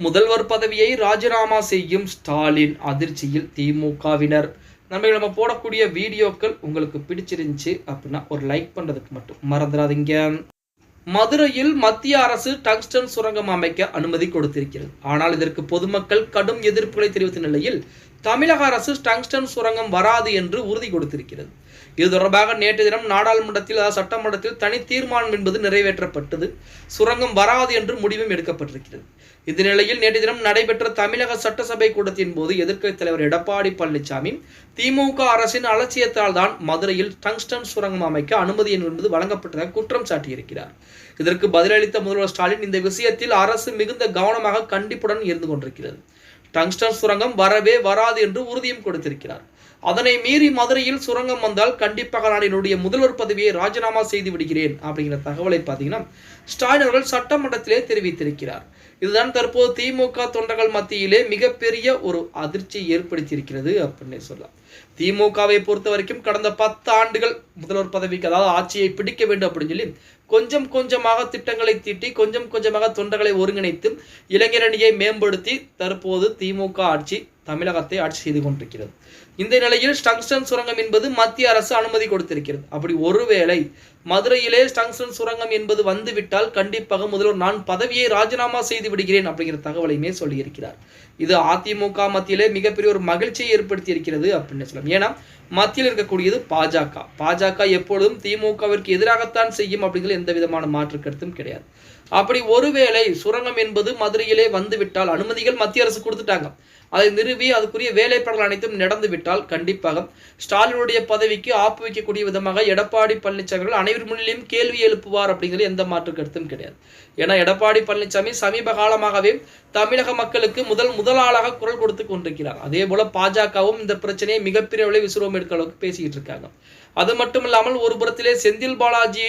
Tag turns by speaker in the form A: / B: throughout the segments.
A: முதல்வர் பதவியை ராஜினாமா செய்யும் ஸ்டாலின் அதிர்ச்சியில் திமுகவினர். நம்ம நம்ம போடக்கூடிய வீடியோக்கள் உங்களுக்கு பிடிச்சிருந்துச்சு அப்படின்னா ஒரு லைக் பண்ணுறதுக்கு மட்டும் மறந்துடாதீங்க. மதுரையில் மத்திய அரசு டங்ஸ்டன் சுரங்கம் அமைக்க அனுமதி கொடுத்திருக்கிறது. ஆனால் இதற்கு பொதுமக்கள் கடும் எதிர்ப்புகளை தெரிவித்த நிலையில் தமிழக அரசு டங்ஸ்டன் சுரங்கம் வராது என்று உறுதி கொடுத்திருக்கிறது. இது தொடர்பாக நேற்று தினம் நாடாளுமன்றத்தில் அதாவது சட்டமன்றத்தில் தனி தீர்மானம் என்பது நிறைவேற்றப்பட்டது. சுரங்கம் வராது என்று முடிவும் எடுக்கப்பட்டிருக்கிறது. இந்த நிலையில் நேற்று தினம் நடைபெற்ற தமிழக சட்டசபை கூட்டத்தின் போது எதிர்க்கட்சித் தலைவர் எடப்பாடி பழனிசாமி திமுக அரசின் அலட்சியத்தால் தான் மதுரையில் டங்ஸ்டன் சுரங்கம் அமைக்க அனுமதி என்பது வழங்கப்பட்டதாக குற்றம் சாட்டியிருக்கிறார். இதற்கு பதிலளித்த முதல்வர் ஸ்டாலின் இந்த விஷயத்தில் அரசு மிகுந்த கவனமாக கண்டிப்புடன் இருந்து கொண்டிருக்கிறது. டங்ஸ்டன் சுரங்கம் வரவே வராது என்று உறுதியும் கொடுத்திருக்கிறார். அதனை மீறி மதுரையில் சுரங்கம் வந்தால் கண்டிப்பாக நான் என்னுடைய முதல்வர் பதவியை ராஜினாமா செய்து விடுகிறேன் அப்படிங்கிற தகவலை பார்த்தீங்கன்னா ஸ்டாலின் அவர்கள் சட்டமன்றத்திலே தெரிவித்திருக்கிறார். இதுதான் தற்போது திமுக தொண்டர்கள் மத்தியிலே மிகப்பெரிய ஒரு அதிர்ச்சியை ஏற்படுத்தியிருக்கிறது அப்படின்னு சொல்லலாம். திமுகவை பொறுத்த வரைக்கும் கடந்த பத்து ஆண்டுகள் முதல்வர் பதவிக்கு அதாவது ஆட்சியை பிடிக்க வேண்டும் அப்படின்னு சொல்லி கொஞ்சம் கொஞ்சமாக திட்டங்களை தீட்டி கொஞ்சம் கொஞ்சமாக தொண்டர்களை ஒருங்கிணைத்து இளைஞரணியை மேம்படுத்தி தற்போது திமுக ஆட்சி தமிழகத்தை ஆட்சி செய்து கொண்டிருக்கிறது. இந்த நிலையில் ஸ்டங்ஸ்டன் சுரங்கம் என்பது மத்திய அரசு அனுமதி கொடுத்திருக்கிறது. அப்படி ஒருவேளை மதுரையிலே ஸ்டங்ஸ்டன் சுரங்கம் என்பது வந்துவிட்டால் கண்டிப்பாக முதல்வர் நான் பதவியை ராஜினாமா செய்து விடுகிறேன் அப்படிங்கிற தகவலையுமே சொல்லியிருக்கிறார். இது அதிமுக மத்தியிலே மிகப்பெரிய ஒரு மகிழ்ச்சியை ஏற்படுத்தி இருக்கிறது அப்படின்னு சொல்லலாம். ஏன்னா மத்தியில் இருக்கக்கூடியது பாஜக. பாஜக எப்பொழுதும் திமுகவிற்கு எதிராகத்தான் செய்யும் அப்படிங்கிற எந்த விதமான மாற்று கருத்தும் கிடையாது. அப்படி ஒருவேளை சுரங்கம் என்பது மதுரையிலே வந்துவிட்டால் அனுமதிகள் மத்திய அரசு கொடுத்துட்டாங்க. அதை நிறுவி அதுக்குரிய வேலைப்பாடுகள் அனைத்தும் நடந்து விட்டால் கண்டிப்பாக ஸ்டாலினுடைய பதவிக்கு ஆப்பு வைக்கக்கூடிய விதமாக எடப்பாடி பழனிசாமி அனைவர் முன்னிலையும் கேள்வி எழுப்புவார் அப்படிங்கிறது எந்த மாற்று கருத்தும் கிடையாது. ஏன்னா எடப்பாடி பழனிசாமி சமீப காலமாகவே தமிழக மக்களுக்கு முதல் முதலாளாக குரல் கொடுத்து கொண்டிருக்கிறார். அதே போல பாஜகவும் இந்த பிரச்சனையை மிகப்பெரிய அளவில் எடுக்க அளவுக்கு பேசிக்கிட்டு இருக்காங்க. அது மட்டும் இல்லாமல் ஒரு புறத்திலே செந்தில் பாலாஜி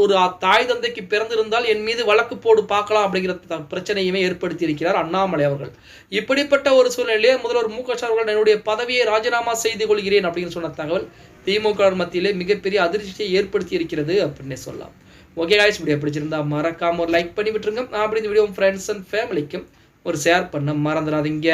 A: ஒரு தாய் தந்தைக்கு பிறந்திருந்தால் என் மீது வழக்கு போடு பார்க்கலாம் அப்படிங்கிற பிரச்சனையுமே ஏற்படுத்தி இருக்கிறார் அண்ணாமலை அவர்கள். இப்படிப்பட்ட ஒரு சூழ்நிலையிலே முதல்வர் மு க ஸ்டாலின் என்னுடைய பதவியை ராஜினாமா செய்து கொள்கிறேன் அப்படின்னு சொன்ன தகவல் திமுக மத்தியிலே மிகப்பெரிய அதிர்ச்சியை ஏற்படுத்தி இருக்கிறது அப்படின்னு சொல்லலாம். ஓகே காய்ஸ் வீடியோ பிடிச்சிருந்தா மறக்காம ஒரு லைக் பண்ணி விட்டுருங்க. அப்படி இந்த வீடியோ ஃப்ரெண்ட்ஸ் அண்ட் ஃபேமிலிக்கும் ஒரு ஷேர் பண்ண மறந்துடாதீங்க.